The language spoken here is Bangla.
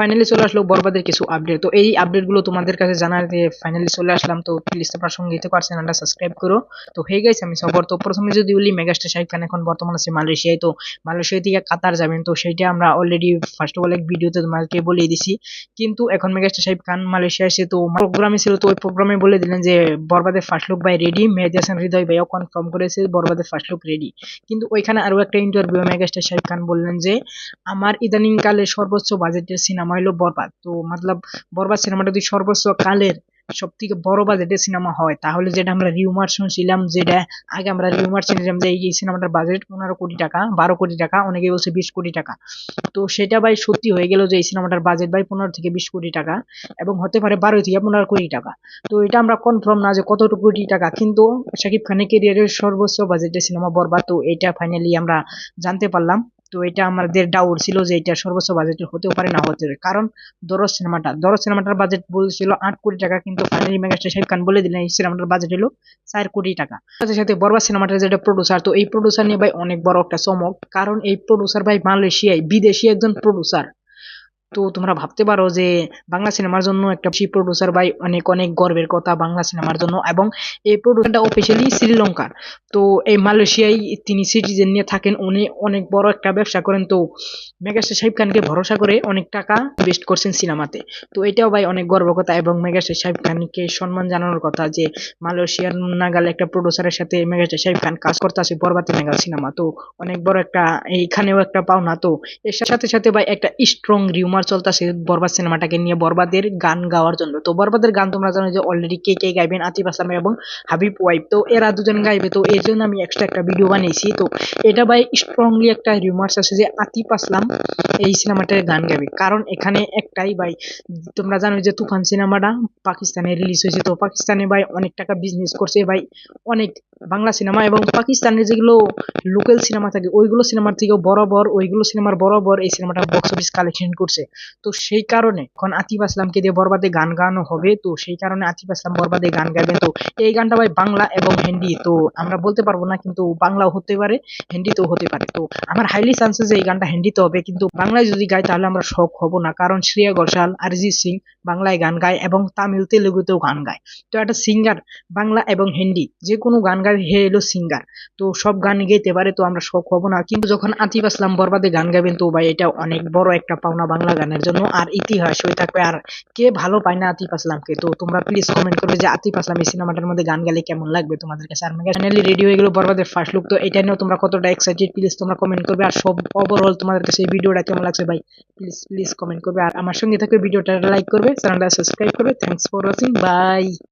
ফাইনালি চলে আসলো বরবাদের কিছু আপডেট তো এই আপডেটগুলো তোমাদের কাছে জানাতে ফাইনালি চলে আসলাম, তো প্লিজ তোমরা সঙ্গে দিতে পারছেন চ্যানেলটা সাবস্ক্রাইব করো। তো হয়ে গেছে আমি সবর। তো প্রথমে যদি বলি মেগাস্টার শাহিদ খান এখন বর্তমানে আছে মালয়েশিয়ায়। তো মালয়েশিয়া থেকে কাতার যাবেন। তো সেইটা আমরা অলরেডি ফার্স্ট অফ অল এক ভিডিওতে তোমাকে বলে দিছি। কিন্তু এখন মেগাস্টার শাহিদ খান মালয়েশিয়া এসে তো প্রোগ্রামে ছিল, তো ওই প্রোগ্রামে বলে দিলেন যে, বরবাদের ফার্স্ট লুক ভাই রেডি মেহেদি হাসান, হৃদয় ভাইও কনফার্ম করেছে, বরবাদের ফার্স্ট লুক রেডি কিন্তু ওইখানে আরও একটা ইন্টারভিউ মেগাস্টার শাহিদ খান বললেন যে, আমার ইদানিং কালে সর্বোচ্চ বাজেটের সিনেমা হলো বরবাদ। তো মতলব বরবাদ সিনেমাটা যদি সর্বোচ্চ কালের সব থেকে বড় বাজেটের সিনেমা হয়, তাহলে যেটা আমরা রিউমার শুনছিলাম, যেটা আগে আমরা রিউমার শুনছিলাম যে এই সিনেমাটার বাজেট পনেরো কোটি টাকা, বারো কোটি টাকা, অনেকে বলছে বিশ কোটি টাকা। তো সেটা ভাই সত্যি হয়ে গেল যে এই সিনেমাটার বাজেট ভাই পনেরো থেকে বিশ কোটি টাকা এবং হতে পারে বারো থেকে পনেরো কোটি টাকা। তো এটা আমরা কনফার্ম না যে কতটুকু কোটি টাকা, কিন্তু শাকিব খানের কেরিয়ারের সর্বোচ্চ বাজেটের সিনেমা বরবাদ, তো এটা ফাইনালি আমরা জানতে পারলাম। তো এটা আমাদের ডাউট ছিল যে এটা সর্বোচ্চ বাজেটের হতেও পারে, না হতে পারে। কারণ দরজ সিনেমাটা দরজ সিনেমাটার বাজেট বলছিল আট কোটি টাকা, কিন্তু ফাইনালি মেগাস্টার শাহিদ খান বলে দিলেন, এই সিনেমাটার বাজেট হলো চার কোটি টাকা। সাথে সাথে বরবাদ সিনেমাটার যেটা প্রডিউসার তো এই প্রডিউসার নিয়ে ভাই অনেক বড় একটা চমক। কারণ এই প্রডিউসার ভাই মালয়েশিয়ায়, বিদেশি একজন প্রডিউসার তো তোমরা ভাবতে পারো যে বাংলা সিনেমার জন্য একটা প্রডিউসার ভাই অনেক অনেক গর্বের কথা বাংলা সিনেমার জন্য এবং এই প্রডিউসারটা অফিসিয়ালি শ্রীলঙ্কার। তো এই মালয়েশিয়ায় তিনি সিটিজেন নিয়ে থাকেন, উনি অনেক বড় একটা ব্যবসা করেন। তো মেগাস্টার সাহেব খানকে ভরসা করে অনেক টাকা ইনভেস্ট করছেন সিনেমাতে। তো এটাও ভাই অনেক গর্বের কথা এবং মেগাস্টার সাহেব খানকে সম্মান জানানোর কথা যে মালয়েশিয়ার নাগাল একটা প্রডিউসারের সাথে মেগাস্টার সাহেব খান কাজ করতে আছে বরবাতি নাগাল সিনেমা। তো অনেক বড় একটা, এইখানেও একটা পাওনা। তো এর সাথে সাথে ভাই একটা স্ট্রং রিউমার চলতেছে, বরবাদ সিনেমাটাকে নিয়ে বরবাদের গান গাওয়ার জন্য। তো বরবাদের গান তোমরা জানো যে অলরেডি কে কে গাইবেন? আতিফ আসলাম এবং হাবিব ওয়াইফ। তো এরা দুজন গাইবে। তো এই জন্য আমি এক্সট্রা একটা ভিডিও বানিয়েছি। তো এটা ভাই স্ট্রংলি একটা রিমার্স আছে যে আতিফ আসলাম এই সিনেমাটার গান গাবে কারণ এখানে একটাই ভাই, তোমরা জানো যে তুফান সিনেমাটা পাকিস্তানে রিলিজ হয়েছে। তো পাকিস্তানে ভাই অনেক টাকা বিজনেস করছে। ভাই অনেক বাংলা সিনেমা এবং পাকিস্তানের যেগুলো লোকাল সিনেমা থাকে, ওইগুলো সিনেমার থেকেও বরাবর, ওইগুলো সিনেমার বরাবর এই সিনেমাটা বক্স অফিস কালেকশন করছে। তো সেই কারণে এখন আতিফ আসলামকে দিয়ে বরবাদে গান গানো হবে, তো সেই কারণে আতিফ আসলাম বরবাদে গান গাইবেন। তো এই গানটা ভাই বাংলা এবং হিন্দি, তো আমরা বলতে পারব না কিন্তু বাংলাও হতে পারে, হিন্দিতেও হতে পারে। তো আমার হাইলি চান্সেস যে এই গানটা হিন্দিতে হবে, কিন্তু বাংলায় যদি গাই তাহলে আমরা শখ হব না, কারণ শ্রেয়া ঘোষাল, অরিজিৎ সিং বাংলায় গান গায় এবং তামিল, তেলেগুতেও গান গায়। তো একটা সিঙ্গার বাংলা এবং হিন্দি যে কোনো গান গায় হে এলো সিঙ্গার তো সব গান গাইতে পারে, তো আমরা শখ হব না। কিন্তু যখন আতিফ আসলাম বরবাদে গান গাবেন তো ভাই এটা অনেক বড় একটা পাওনা বাংলা গানের জন্য। আর ইতিহাস হয়ে থাকবে, আর কে ভালো পায় না আতিফ আসলামকে? তো তোমরা প্লিজ কমেন্ট করবে যে আতিফ আসলাম এই সিনেমাটার মধ্যে গান গেলে কেমন লাগবে তোমাদের কাছে? আর মেগা চ্যানেলে রেডি হয়ে গেল বরবাদের ফার্স্ট লুক তো এটা নিয়েও তোমরা কতটা এক্সাইটেড প্লিজ তোমরা কমেন্ট করবে, আর সব ওভারঅল তোমাদের কাছে এই ভিডিওটা কেমন লাগছে ভাই? প্লিজ প্লিজ কমেন্ট করবে, আর আমার সঙ্গে থাকবে, ভিডিওটা লাইক করবে, চ্যানেলটা সাবস্ক্রাইব করবে। Thanks for watching by